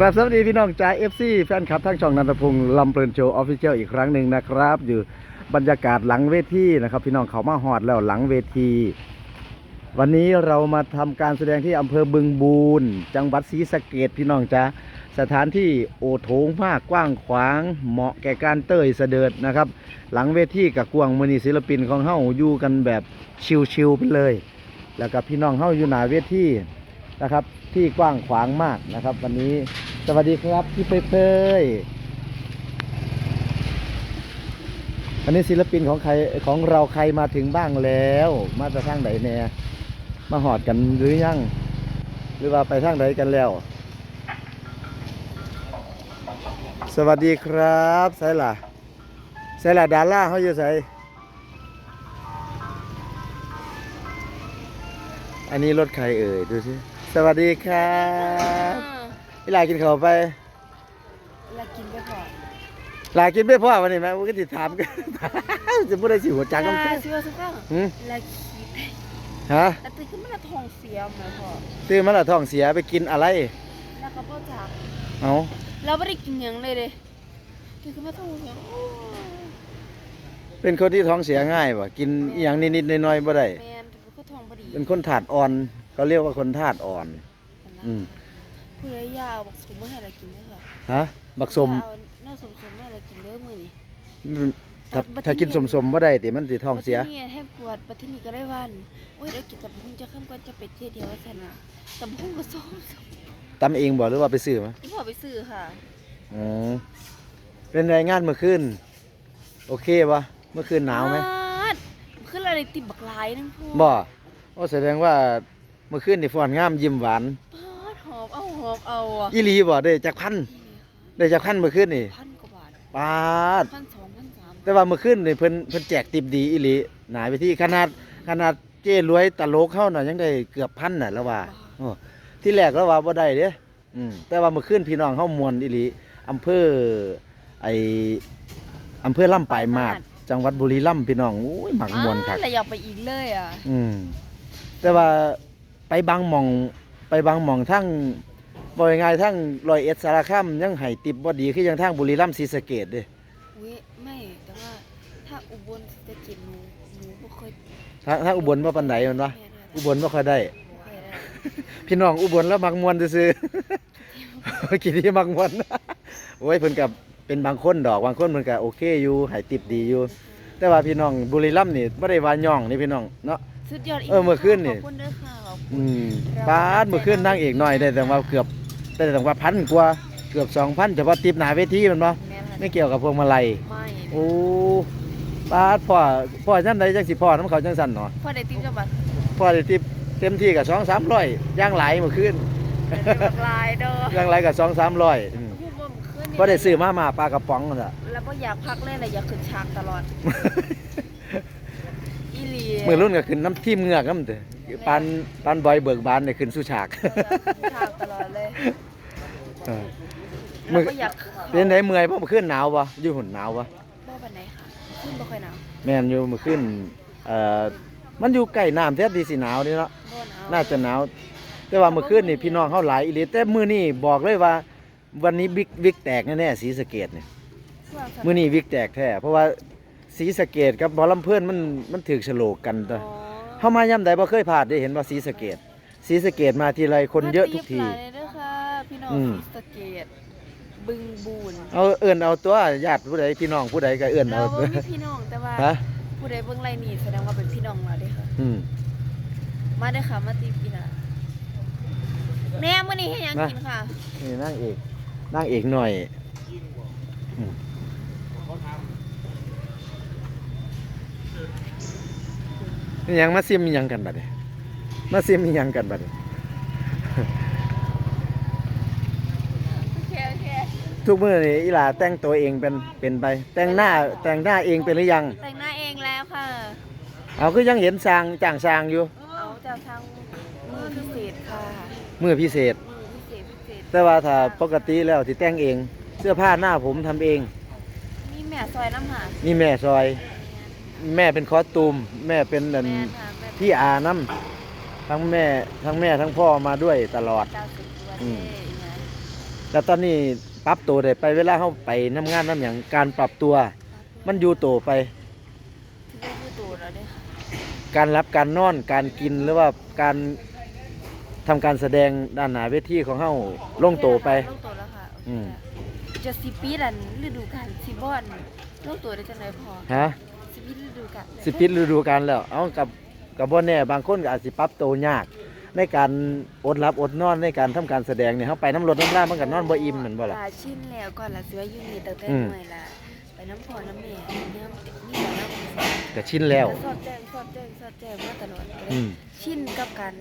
ครับสวัสดีพี่น้องจ่าเอฟซีแฟนคลับทั้งช่องนันทพงศ์ลำเพลินโชว์ออฟฟิเชียลอีกครั้งหนึ่งนะครับ อยู่บรรยากาศหลังเวทีนะครับ พี่น้องเขามาหอดแล้วหลังเวที วันนี้เรามาทำการแสดงที่อำเภอบึงบูรจังหวัดศรีสะเกดพี่น้องจ้าสถานที่โอโถงมากกว้างขวาง เหมาะแก่การเต้ยเสดิร์ดนะครับ หลังเวทีกับกวางมณีศิลปินของเฮาอยู่กันแบบชิลๆไปเลย แล้วกับพี่น้องเฮาอยู่หนาเวที นะครับ ที่กว้างขวางมากนะครับ วันนี้สวัสดีครับพี่เปยเปยวันนี้ศิลปินของใครของเราใครมาถึงบ้างแล้ว มาจากทางไหนแน่มาหอดกันหรือยัง หรือว่าไปทางไหนกันแล้ว สวัสดีครับไซล่ะไซล่ะดาร่าเขาอยู่ไสอันนี้รถใครเอ่ยดูสิ สวัสดีครับพี่ลากินข้าวไปลากินไปพอลากินไม่พ่อวันนี้ไหมวันก็ติดถามกันจะพูดได้สิหัวจังก็ลาเชื่อสักครั้งหืมลาคิดฮะแต่ตื่นขึ้นมาและท้องเสียไหมพอตื่นมาและท้องเสียไปกินอะไรแล้วก็พ่อจากเอาเราไม่ได้กินหยังเลยเลยตื่นขึ้นมาท้องเสียโอ้เป็นคนที่ท้องเสียง่ายป่ะกินอหย่างนิดๆหน้อยๆบ่ได้แมนเป็นคนท้องพอดีเป็นคนถาดอ่อน เขาเรียกว่าคนถาดอ่อน อืมผู้ใดยาวบอกสมมติให้เรากินได้ค่ะฮะ บักสมเอาหน้าสมสมให้เรากินเด้อมื้อนี้ ถ้าถ้ากินสมๆบ่ได้ติมันสิท้องเสีย บัดนี้ให้ปวดบัดที่นี่ก็ได้วันโอ้ยเดี๋ยวกินแต่พุ่งจะข้ามก่อนจะไปเที่ยวเดียวกันนะแต่พุ่งก็ซ้อมตำเองบ่หรือว่าไปซื้อมาที่พ่อไปซื้อค่ะอ๋อเป็นไรงานเมื่อคืนโอเคปะเมื่อคืนหนาวไหมดขึ้นอะไรติดบักลายนึงพ่อบ่โอ้แสดงว่า เมื่อคืนนี่ฟ้อนงามยิ้มหวานปาดหอบเอาหอบเอาอะอีหลีบ่ได้จักพันได้จักพันเมื่อคืนนี่พันกว่าบาทปาด พันสองพันสามแต่ว่าเมื่อคืนนี่เพิ่นเพิ่นแจกติบดีอีหลีหนายไปที่ขนาดขนาดเจ้รวยตลกเข้าน่ะยังได้เกือบพันน่ะแล้วว่าโอ้ที่แรกแล้วว่าบ่ได้เด้อืมแต่ว่าเมื่อคืนพี่น้องเฮามวนอีหลีอำเภอไออำเภอลำปลายมาดจังหวัดบุรีรัมย์พี่น้องโอ้ยหมักมวนคักแต่อยากไปอีกเลยอะ อืมแต่ว่า ไปบางหม่อง ไปบางหม่องทั้งบ่อยง่ายๆทั้งร้อยเอ็ดสารคามยังให้ติบบ่ดีคือยังทางบุรีรัมย์ศรีสะเกษเด้อุ้ยไม่แต่ว่าถ้าอุบลจะกินหนูหนูบ่เคยทางทางอุบลบ่ปานใดแมันวะแม่ได้อุบลบ่ค่อยได้ บ่เคยได้พี่น้องอุบลแล้วมักมวนซื่อๆกินที่มักมวนโอ้ยเพิ่นกับเป็นบางคนดอกบางคนเพิ่นก็โอเคอยู่ให้ติบดีอยู่ แต่ว่าพี่น้องบุรีรัมย์นี่บ่ได้ว่าย่องนี่พี่น้องเนาะ สุดยอดอีกเออเมื่อคืนนี่ ขอบคุณเด้อค่ะข อบคุอืณมปาดเมื่อคืนนางเอกน้อยได้แต่ว่าเกือบได้แต่ว่าพันกว่าเกือบ2,000เฉพาะติบหน้าเวทีแมันบ่แม่ค่ะไม่เกี่ยวกับพวงมาลัยไม่โอ้ปาดพ่อพ่อจังใดจังสิพ่อน้ำเขาจังสั่นเนาะพอได้ติ๊บจังบัดพ่อได้ติบเต็มที่กับสองสามร้อยย่างหลายเมื่อคืนได้บักลายเด้อย่างหลายกับสองสามร้อยพูดว่ามันขึ้นพ่อได้ซื้อมามาปลากระป๋องนั่นแหละแล้วก็อยากพักเล่นเลยอยากขึ้นฉากตลอดอีห ลีมือรุ่นก็ขึ้นน้ำทีมเหงือกน้ำเด้อปานปานบอยเบิกบานเนี่ยขึ้นสู่ฉากฉากตลอดเลยเออแล้วก็อยากเป็นไดเมื่อยเพราะเมื่อคืนหนาวปะอยู่หุ่นหนาวปะบ่วันไหนค่ะขึ้นบ่ค่อยหนาวแม่นอยู่เมื่อคืนเอ่อมันอยู่ใกล้น้ำแท้ดีสิหนาวนี่เนาะบ่หนาวน่าจะหนาว แต่ว่าเมื่อคืนนี่พี่น้องเขาหลายอีหลีแต่มื้อนี้บอกเลยว่า วันนี้บิ๊กวิกแตกแน่ๆสีสะเกดเนี่ยมื้อนี้วิกแตกแท้เพราะว่า สีสะเกดกับหมอลำเพื่อนมันมันถือฉลกกันอ๋ตัวอเฮามาย่ำใดบ่เคยพลาดได้เห็นว่าสีสะเกดสีสะเกดมาทีไรคนเยอะทุกที มาเด้อค่ะพี่น้องอืม ศรีสะเกษบึงบูนเอาเอื้อนเอาตัวญาติผู้ใดพี่น้องผู้ใดก็เอื้อนเราเอาบ่มีพี่น้องแต่ว่าฮะผู้ใดเบิ่งไลน์นี่แสดงว่าเป็นพี่น้องเราเด้อค่ะ อืม มาเด้อค่ะมาตีปีน่ะแม่มื้อนี้เฮ็ดหยังมากินค่ะนี่นางเอกนางเอกหน่อยอืม ยังมาซิมอิหยังกันบัดนี้มาซิมอิหยังกันบัดนี้โอเคโอเคทุกมื้อนี่อีหลาแต่งตัวเองเป็นเป็นไป แต่งหน้าแต่งหน้าเองเป็นหรือยัง แต่งหน้าเองแล้วค่ะ เอาคือยังเห็นสร้างจ้างสร้างอยู่ เอาจากทางมือพิเศษค่ะมื้อพิเศษ มือพิเศษพิเศษแต่ว่าถ้าปกติแล้วที่แต่งเอง เสื้อผ้าหน้าผมทำเอง มีแม่ซอยน้ำหานี่แม่ซอย แม่เป็นคอสตูม แม่เป็นอันแม่ค่ะแม่พี่อาน้ำทั้งแม่ทั้งแม่ทั้งพ่อมาด้วยตลอด เจ้าสุดตัวอืเท่มนะแล้วตอนนี้ปรับตัวได้ไปเวลาเฮาไปน้ำงานน้ำหยังการปรับตัว มันอยู่โตไปที่ได้พูดตัวแล้วเด้อค่ะการรับการนอนการกินหรือว่าการทำการแสดงด้านหน้าเวทีของเฮาลงโตไป ลงตัวแล้วค่ะโอเคอืม จะสิปีดันฤดูกาลสิบอนลงตัวได้จังไดพอฮะ สิปีฤดูกาลสิปิดฤดูกาลแล้ว เอากับกับบ่แน่บางคนก็อาจสิปรับตัวยาก ในการอดหลับอดนอนในการทำการแสดงเนี่ยเฮาไปน้ำรถน้ำลามันก็นอนบ่อิ่มแม่นบ่ล่ะลาชินแล้วก่อนละสิว่าอยู่นี่ตั้งแต่อืมหน่วยละไปน้ำพอน้ำแม่เนี่ยนี่แหละน้ำก็ชินแล้ว สอดแจ้งสอดแจ้งสอดแจ้งมาตลอดเลยอืม ชินกับการ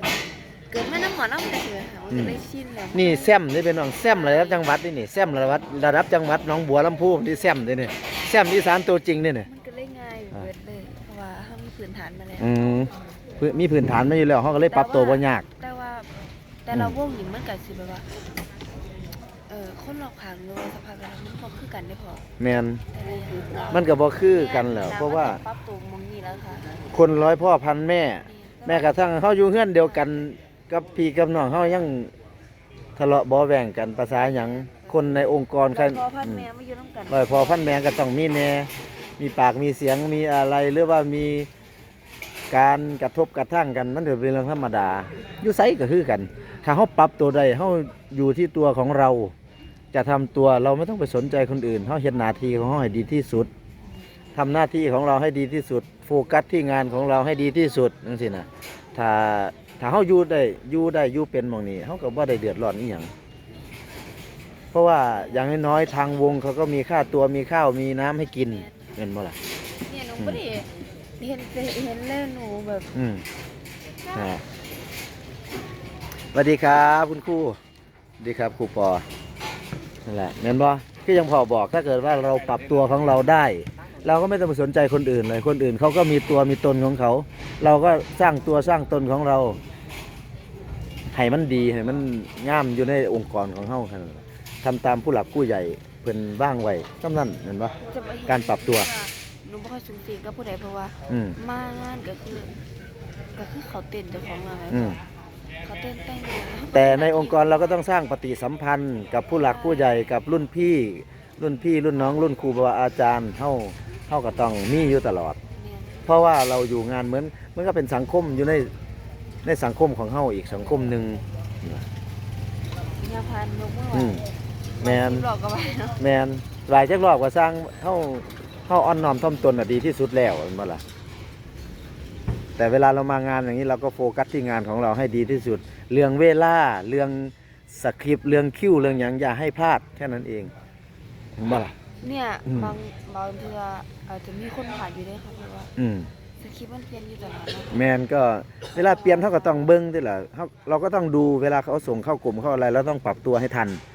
เกิดแม่น้ำหมอน้ำแต่เกิดค่ะมันอืก็มเลยชินแล้วนี่แซมนี่เป็นน้องแซมระดับจังหวัดนี่นี่แซมระดับระดับจังหวัดหนองบัวลำพูที่แซมนี่นี่แซมอีสานตัวจริงนี่นี่มันก็ เลยง่ายเบิดเลยเพราะว่าเขามีพื้นฐานมาแล้วอืมพื้นมีพื้นฐานมาอยู่แล้วเฮาก็เลยปรับตัวบ่ยาก แต่ว่า แต่เราวงนี่มันก็สิแบบว่าเออคนรอบข้างหรือว่าสภาพแวดล้อมมันก็คือกันได้พอแม่นแต่ละอย่างมันก็บ่คือกันแล้วเพราะว่าปรับตัวมองนี่แล้วค่ะคนร้อยพ่อพันแม่ แม้กระทั่งเฮาอยู่เฮือนเดียวกัน กับพี่กับน้องเฮายังทะเลาะเบ่แว่งกันภาษาหยัง คนในองค์กรใครคันพอพันอืมแม่มาอยู่น้ำกันร้อยพ่อพันแม่ก็ต้องมีแน่มีปากมีเสียงมีอะไรหรือว่ามีการกระทบกระทั่งกันมันถือเป็นเรื่องธรรมดาอยู่ไสก็คือกัน ถ้าเฮาปรับตัวใดเฮาอยู่ที่ตัวของเรา จะทำตัวเราไม่ต้องไปสนใจคนอื่นเฮาเฮ็ดหน้าที่ของเฮาให้ดีที่สุดทำหน้าที่ของเราให้ดีที่สุด โฟกัสที่งานของเราให้ดีที่สุดจังซี่นะถ้าถ้าเฮาอยู่ได้อยู่ได้อยู่เป็นหม่องนี้เฮาก็บ่ได้เดือดร้อนอีหยังเพ ราะว่าอย่างน้อยๆทางวงเขาก็มีค่าตัวมีข้าวมีน้ำให้กินเห็นบ่ล่ะเนี่ยหนูไม่ได้เห็นเห็นเล่นหนูแบบอืมอ่าสวัสดีครับคุณครูสวัสดีครับครูปอนั่นแหละเห็นบ่ก็ยังพอบอกถ้าเกิดว่าเราปรับตัวของเราได้ เราก็ไม่ต้องไปสนใจคนอื่นเลยคนอื่นเขาก็มีตัวมีตนของเขา เราก็สร้างตัวสร้างตนของเราให้มันดีให้มันงามอยู่ในองค์กรของเฮาครับ ทำตามผู้หลักผู้ใหญ่เพิ่นบ้างไว้กำนั้นเห็นปะ จะไม่เห็นการปรับตัว หนูไม่ค่อยสูงสิงกับผู้ใดเพราะว่า อืมมางานก็คือ ก็คือเขาเต้นเจ้าของงานอืมเขาเต้นแต่งงานแต่ในองค์กรเราก็ต้องสร้างปฏิสัมพันธ์กับผู้หลักผู้ใหญ่กับรุ่นพี่ รุ่นพี่รุ่นน้องรุ่นครูบาอาจารย์เฮาเฮาก็ต้องมีอยู่ตลอด เนี่ยเพราะว่าเราอยู่งานเหมือนเหมันก็เป็นสังคมอยู่ในในสังคมของเฮาอีกสังคมหนึ่ง ยาพันยกเมื่ออืวานม แมนหลอกกันไปเนาะแมนหลายจักรอบก็สร้างเฮาเฮาอ่อนน้อมถ่อมตนน่ะดีที่สุดแล้วเห็นบ่ล่ะแต่เวลาเรามางานอย่างนี้เราก็โฟกัสที่งานของเราให้ดีที่สุด เรื่องเวลาเรื่องสคริปต์เรื่องคิวเรื่องหยังอย่าให้พลาดแค่นั้นเองเห็นบ่ล่ะ เนี่ยอืม บางบางเทื่ออาจจะมีคนผ่านอยู่ด้วยค่ะเพราะว่าอืม สคริปต์มันเปลี่ยนอยู่ตลอดเนาะแมนก็เวลาเปลี่ยนเขาก็ต้องเบิ้งด้วยล่ะเขาเราก็ต้องดูเวลาเขาส่งเข้ากลุ่มเข้าอะไรเราต้องปรับตัวให้ทันเ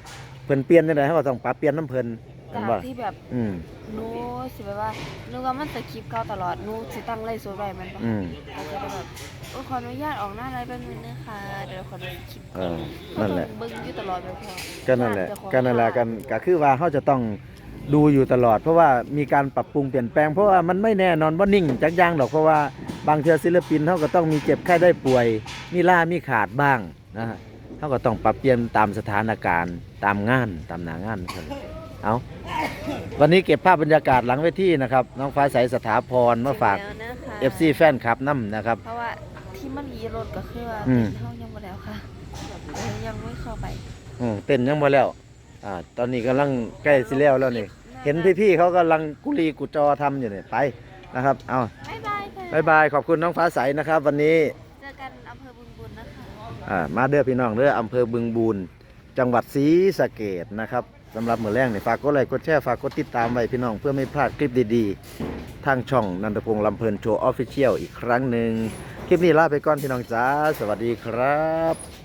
พิ่นเปลี่ยนจังไดเขาก็ต้องปรับเปลี่ยนน้ำเพิ่นเห็จานกบ่ที่แบบอืมหนูสิแบบว่าหนูว่ามันสคริปต์เก่าตลอดหนูสิตั้งไล่โซไว้มันปะอืมอาจจะแบบโอ้ขออนุญาตออกหน้าไลฟ์แป๊บนึงนะคะเดี๋ยวขอดูคลิปเออนั่นแหละ เบิ่งอยู่ตลอดเลยพอก็นั่นแหละเจ้าของก็นั่นแหละกันก็คือว่าเขาจะต้องดูอยู่ตลอด เพราะว่ามีการปรับปรุงเปลี่ยนแปลง เพราะว่ามันไม่แน่นอนว่านิ่งจักอย่างดอกเพราะว่าบางเทื่อศิลปินเขาก็ต้องมีเจ็บไข้ได้ป่วย มีล่ามีขาดบ้างนะฮะ เขาก็ต้องปรับเปลี่ยนตามสถานการณ์ตามงานตามหนางานครับเอาวันนี้เก็บภาพบรรยากาศหลังเวทีนะครับ น้องฟ้าใสสถาพรมาฝากเสร็จแล้วนะคะ FC แฟนคลับน้ำนะครับ เพราะว่าที่มันยีรถก็คือว่าอืมเฮายังบ่แล้วค่ะเออยังไม่เข้าไปอืมเต้นยังบ่แล้วอ่าตอนนี้กำลังใกล้สิแล้วแล้วนี่เห็นพี่ๆเขากำลังกุลีกุจอทำอยู่เนี่ยไปนะครับ เอาบ๊ายบายค่ะบายบายขอบคุณน้องฟ้าใสนะครับ วันนี้เจ อกันอำเภอบึงบุญนะคะอ่ามาเด้อพี่น้องเด้ออำเภอบึงบุนจังหวัดศรีสะเกดนะครับสำหรับมือแรงนี่ฝากกดไลค์กดแชร์ฝากกดติดตามไว้พี่น้องเพื่อไม่พลาดคลิปดีๆ ทางช่องนันทพงษ์ลำเพลินโชว์ออฟฟิเชียลอีกครั้งหนึ่งคลิปนี้ลาไปก่อนพี่น้องจ้าสวัสดีครับ